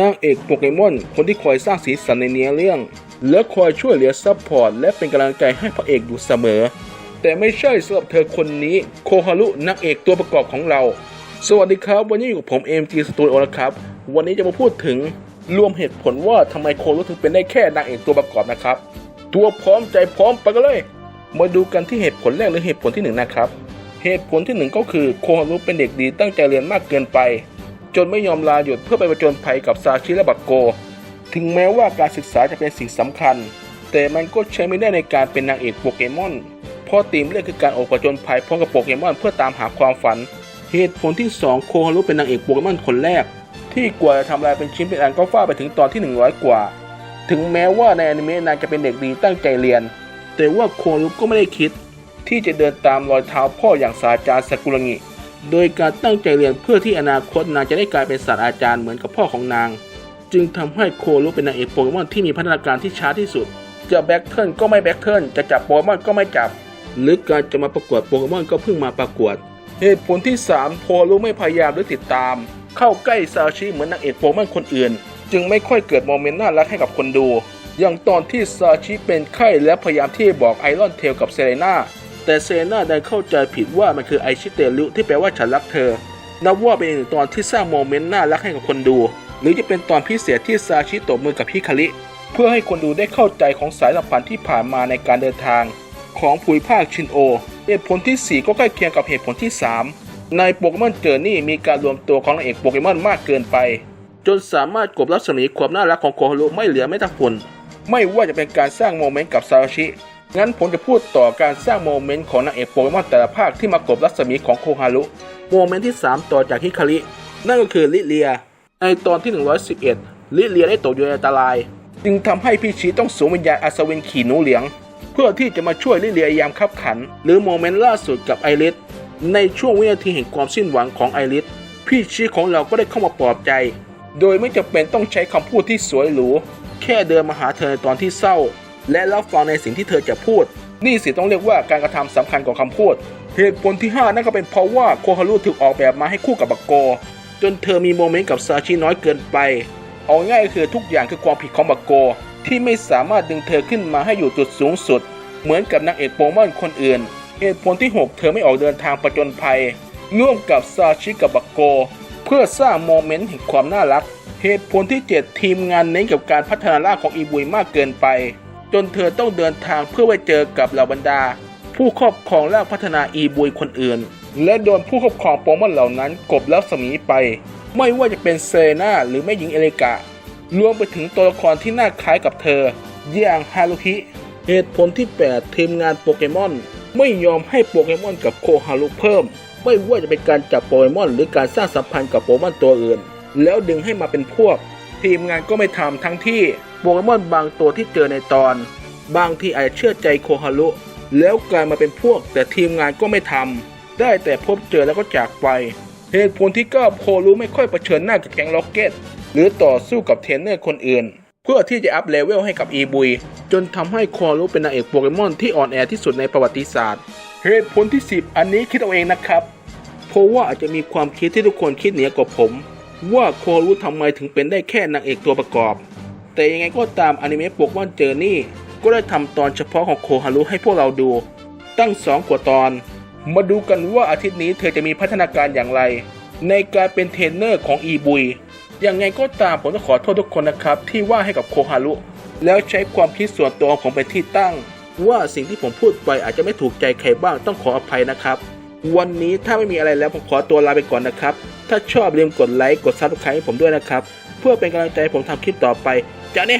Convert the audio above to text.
นางเอกโปเกมอน คนที่คอยสร้างสีสันในเนื้อเรื่อง และคอยช่วยเหลือซัพพอร์ตและเป็นกำลังใจให้พระเอกอยู่เสมอ แต่ไม่ใช่สำหรับเธอคนนี้โคฮารุนางเอกตัวประกอบของเรา สวัสดีครับ วันนี้อยู่กับผม MG Studio นะครับ วันนี้จะมาพูดถึงรวมเหตุผลว่าทำไมโคฮารุถึงเป็นได้แค่นางเอกตัวประกอบนะครับ ตัวพร้อมใจพร้อมไปกันเลย มาดูกันที่เหตุผลแรกหรือเหตุผลที่หนึ่งนะครับเหตุผลที่หนึ่งก็คือโคฮารุเป็นเด็กดีตั้งใจเรียนมากเกินไป จนไม่ยอมลาหยุดเพื่อไปประจนภัยกับซาชิและบักโก ถึงแม้ว่าการศึกษาจะเป็นสิ่งสำคัญ แต่มันก็ใช้ไม่ได้ในการเป็นนางเอกโปเกมอนเพราะธีมเรื่องคือการออกประจนภัยพร้อมกับโปเกมอนเพื่อตามหาความฝัน เหตุผลที่ 2 โคฮารุเป็นนางเอกโปเกมอนคนแรก ที่กว่าจะทำลายเป็นชิ้นเป็นอันก็ฟ้าไปถึงตอนที่ 100 กว่า ถึงแม้ว่าในอนิเมะนางจะเป็นเด็กดีตั้งใจเรียน แต่ว่าโคฮารุก็ไม่ได้คิด ที่จะเดินตามรอยเท้าพ่ออย่างศาสตราจารสกุลงิ โดยการตั้งใจเรียนเพื่อที่อนาคตนางจะได้กลายเป็นศาสตราจารย์เหมือนกับพ่อของนาง จึงทำให้โครุเป็นนางเอกโปเกมอนที่มีพัฒนาการที่ช้าที่สุด จะแบ็คเทิร์นก็ไม่แบ็คเทิร์นจะจับโปเกมอนก็ไม่จับ หรือการจะมาประกวดโปเกมอนก็เพิ่งมาประกวด เหตุผลที่ 3 โครุไม่พยายามหรือติดตาม เข้าใกล้ซาชิเหมือนนางเอกโปเกมอนคนอื่น จึงไม่ค่อยเกิดโมเมนต์น่ารักให้กับคนดู อย่างตอนที่ซาชิเป็นไข้และพยายามที่บอกไอรอนเทลกับเซเลน่า แต่เซนาได้เข้าใจผิดว่ามันคือไอชิเตรุที่แปลว่าฉันรักเธอ นับว่าเป็นอีกหนึ่งตอนที่สร้างโมเมนต์น่ารักให้กับคนดู หรือจะเป็นตอนพิเศษที่ซาชิตบมือกับฮิคาริ เพื่อให้คนดูได้เข้าใจของสายสัมพันธ์ที่ผ่านมาในการเดินทาง ของภูมิภาคชินโอ เหตุผลที่ 4 ก็ใกล้เคียงกับเหตุผลที่ 3 ในโปเกมอนเจอร์นี่มีการรวมตัวของนางเอกโปเกมอนมากเกินไป จนสามารถกลบรัศมีความน่ารักของโคฮารุไม่เหลือแม้แต่ฝุ่นไม่ว่าจะเป็นการสร้างโมเมนต์กับซาชิ งั้นผมจะพูดต่อการสร้างโมเมนต์ของนางเอกโปเกมอนแต่ละภาคที่มากบรัศมีของโคฮารุ โมเมนต์ที่ 3 ต่อจากฮิคาริ นั่นก็คือลิเลีย ในตอนที่ 111 ลิเลียได้ตกอยู่ในอันตราย จึงทำให้พี่ชีต้องสวมวิญญาณอัศวินขี่หนูเหลียง เพื่อที่จะมาช่วยลิเลียยามขับขัน หรือโมเมนต์ล่าสุดกับไอริสในช่วงวินาทีแห่งความสิ้นหวังของไอริสพี่ชีของเราก็ได้เข้ามาปลอบใจ โดยไม่จำเป็นต้องใช้คำพูดที่สวยหรูแค่เดินมาหาเธอในตอนที่เศร้า และรับฟังในสิ่งที่เธอจะพูด นี่สิต้องเรียกว่าการกระทำสำคัญกว่าคำพูด เหตุผลที่ 5 นั่นก็เป็นเพราะว่าโคฮารุถูกออกแบบมาให้คู่กับบักโก จนเธอมีโมเมนต์กับซาชิน้อยเกินไป เอาง่ายคือทุกอย่างคือความผิดของบักโก ที่ไม่สามารถดึงเธอขึ้นมาให้อยู่จุดสูงสุด เหมือนกับนางเอกโปเมอนคนอื่น เหตุผลที่ 6 เธอไม่ออกเดินทางประจนภัยร่วมกับซาชิกับบักโก เพื่อสร้างโมเมนต์แห่งความน่ารัก เหตุผลที่ 7 ทีมงานเน้นกับการพัฒนาร่างของอีบุยมากเกินไป จนเธอต้องเดินทางเพื่อไปเจอกับเหล่าบรรดา ผู้ครอบครองร่างพัฒนาอีบุยคนอื่น และโดนผู้ครอบครองโปเกมอนเหล่านั้นกบแล้วสมีไป ไม่ว่าจะเป็นเซนาหรือแม่หญิงเอเลกะ รวมไปถึงตัวละครที่น่าคล้ายกับเธอ อย่างฮารุฮิเหตุผลที่ 8 ทีมงานโปเกมอน ไม่ยอมให้โปเกมอนกับโคฮารุเพิ่ม ไม่ว่าจะเป็นการจับโปเกมอนหรือการสร้างสัมพันธ์กับโปเกมอนตัวอื่น แล้วดึงให้มาเป็นพวก ทีมงานก็ไม่ทำทั้งที่โปเกมอนบางตัวที่เจอในตอน บางที่อาจจะเชื่อใจโคฮารุแล้วกลายมาเป็นพวกแต่ทีมงานก็ไม่ทำได้แต่พบเจอแล้วก็จากไป เหตุผลที่ก็โครู้ไม่ค่อยเผชิญหน้ากับแก๊งล็อกเก็ต หรือต่อสู้กับเทรนเนอร์คนอื่น เพื่อที่จะอัพเลเวลให้กับอีบุย จนทำให้โครู้เป็นนางเอกโปเกมอนที่อ่อนแอที่สุดในประวัติศาสตร์ เหตุผลที่ 10 อันนี้คิดเอาเองนะครับ เพราะว่าอาจจะมีความคิดที่ทุกคนคิดเหนือกว่าผม ว่าโครู้ทำไมถึงเป็นได้แค่นางเอกตัวประกอบ แต่ยังไงก็ตามอนิเมะปเกมอนเจอร์นี่ ก็ได้ทำตอนเฉพาะของโคฮารุให้พวกเราดู ตั้งสองกว่าตอน มาดูกันว่าอาทิตย์นี้เธอจะมีพัฒนาการอย่างไร ในการเป็นเทรนเนอร์ของอีบุยยังไงก็ตามผมต้องขอโทษทุกคนนะครับ ที่ว่าให้กับโคฮารุแล้วใช้ความคิดส่วนตัวของผมเป็นที่ตั้ง ว่าสิ่งที่ผมพูดไปอาจจะไม่ถูกใจใครบ้างต้องขออภัยนะครับ วันนี้ถ้าไม่มีอะไรแล้วผมขอตัวลาไปก่อนนะครับ ถ้าชอบอย่าลืมกดไลค์กดซับสไครต์ให้ผมด้วยนะครับ เพื่อเป็นกำลังใจให้ผมทำคลิปต่อไปจ้าเนี่